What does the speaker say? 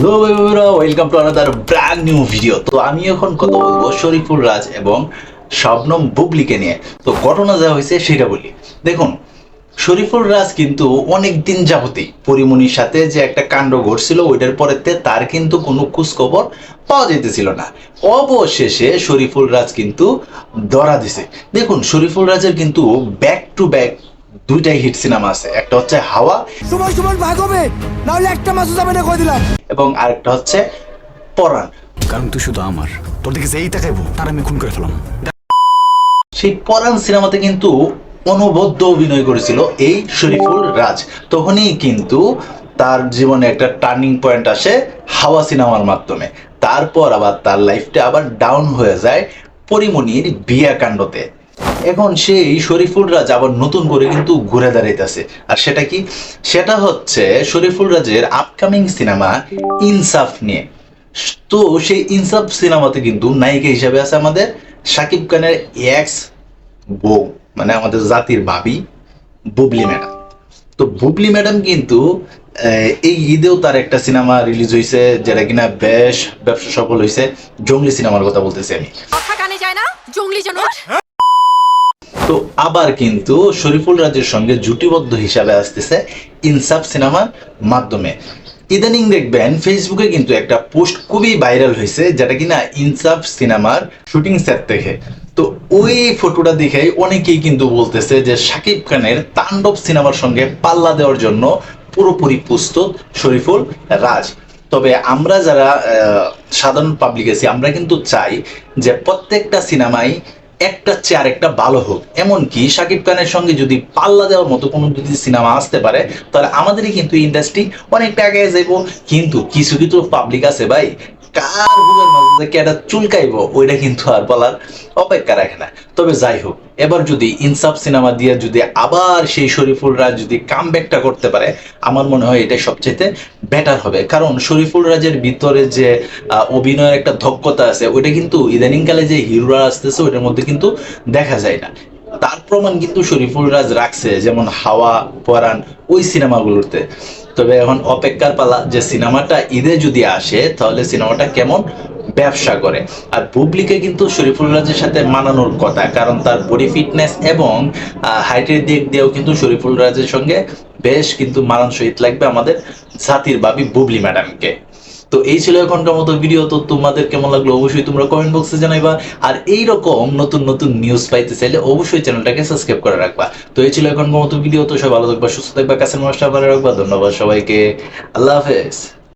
Hello welcome to another brand new video তো আমি এখন কথা বলব শরীফুল রাজ এবং শবনম বুবলিকে নিয়ে। তো ঘটনা যা হয়েছে সেটা বলি। দেখুন, শরীফুল রাজ কিন্তু অনেক দিন যাবতই পরিমণির সাথে যে একটা কাণ্ড ঘটছিল, ওইটার পরেতে তার কিন্তু কোনো খোঁজখবর পাওয়া যেতেছিল না। অবশেষে শরীফুল রাজ কিন্তু ধরা দিছে। দেখুন, শরীফুল রাজের কিন্তু ব্যাক টু ব্যাক দুইটাই হিট সিনেমা আছে। একটা হচ্ছে হাওয়া সুমন সুমন ভাগ হবে। নাহলে একটা মাসও যাবে না কই দিলাম। এবং আরেকটা হচ্ছে পরাণ। কারণ তুই শুধু আমার। তোর দিকে যেই তাকাইবো তার আমি খুন করে ফেলাম। সেই পরাণ সিনেমাতে কিন্তু অনবদ্য অভিনয় করেছিল এই শরীফুল রাজ। তখনই কিন্তু তার জীবনে একটা টার্নিং পয়েন্ট আসে হাওয়া সিনেমার মাধ্যমে। তারপর আবার তার লাইফটা আবার ডাউন হয়ে যায় পরিমণির বিয়া কাণ্ডতে। এখন সেই শরীফুল রাজ আবার নতুন করে কিন্তু ঘুরে দাঁড়াইতেছে। আর সেটা কি? সেটা হচ্ছে শরীফুল রাজের আপকামিং সিনেমা ইনসাফ নিয়ে। তো সেই ইনসাফ সিনেমাতে কিন্তু নায়িকা হিসেবে আছে আমাদের শাকিব খানের এক্স বউ মানে আমাদের জাতির ভাবি বুবলি ম্যাডাম। তো বুবলি ম্যাডাম কিন্তু এই ঈদেও তার একটা সিনেমা রিলিজ হয়েছে যেটা কিনা বেশ ব্যবসা সফল হয়েছে জঙ্গলি সিনেমার কথা বলতেছি আমি। জঙ্গলি তো আবার কিন্তু শরীফুল রাজের সঙ্গে জুটিবদ্ধ হিসাবে আসতেছে ইনসাফ সিনেমার মাধ্যমে। ইদানিং দেখবেন ফেসবুকে কিন্তু একটা পোস্ট খুবই ভাইরাল হয়েছে, যেটা কিনা ইনসাফ সিনেমার শুটিং সেট থেকে। তো ওই ফটোটা দেখে অনেকেই কিন্তু বলতেছে যে শাকিব খানের তাণ্ডব সিনেমার সঙ্গে পাল্লা দেওয়ার জন্য পুরোপুরি প্রস্তুত শরীফুল রাজ। তবে আমরা যারা সাধারণ পাবলিক আছি, আমরা কিন্তু চাই যে প্রত্যেকটা সিনেমাই একটা চেয়ার আরেকটা ভালো হোক। এমনকি শাকিব খানের সঙ্গে যদি পাল্লা দেওয়ার মতো কোনো যদি সিনেমা আসতে পারে, তাহলে আমাদেরই কিন্তু ইন্ডাস্ট্রি অনেকটা আগে যাইব। কিন্তু কিছু কিছু পাবলিক আছে ভাই, কার বুকের মাঝে যে কেটা চুলকাইব, ওইটা কিন্তু আর বলার অপেক্ষা রাখে না। তবে যাই হোক এবার যদি ইনসাফ সিনেমা দিয়ে যদি আবার সেই শরীফুল রাজ যদি কাম ব্যাকটা করতে পারে, আমার মনে হয় এটা সবচেয়ে বেটার হবে। কারণ শরীফুল রাজের ভিতরে যে অভিনয়ের একটা দক্ষতা আছে, ওইটা কিন্তু ইদানিংকালে যে হিরোরা আসতেছে, ওইটার মধ্যে কিন্তু দেখা যায় না। তার প্রমাণ কিন্তু শরীফুল রাজ রাখছে, যেমন হাওয়া পরাণ ওই সিনেমাগুলোতে। তবে এখন অপেক্ষার পালা যে সিনেমাটা ঈদে যদি আসে, তাহলে সিনেমাটা কেমন ব্যবসা করে। আর বুবলিকে কিন্তু শরীফুল রাজের সাথে মানানোর কথা, কারণ তার বডি ফিটনেস এবং হাইটের দিক দিয়েও কিন্তু শরীফুল রাজের সঙ্গে বেশ কিন্তু মানানসহিত লাগবে আমাদের জাতির বাবি বুবলি ম্যাডামকে। তো এই ছিল এখনকার মতো ভিডিও তো তোমাদের কেমন লাগল অবশ্যই তোমরা কমেন্ট বক্সে জানাইবা। আর এই রকম নতুন নতুন নিউজ পাইতে চাইলে অবশ্যই চ্যানেলটাকে সাবস্ক্রাইব করে রাখবা। তো এই ছিল এখনকার মতো ভিডিও তো সবাই ভালো থাকবা, সুস্থ থাকবা, কাছের মাস্টার ভালো রাখবা, ধন্যবাদ সবাইকে। আল্লাহ হাফেজ।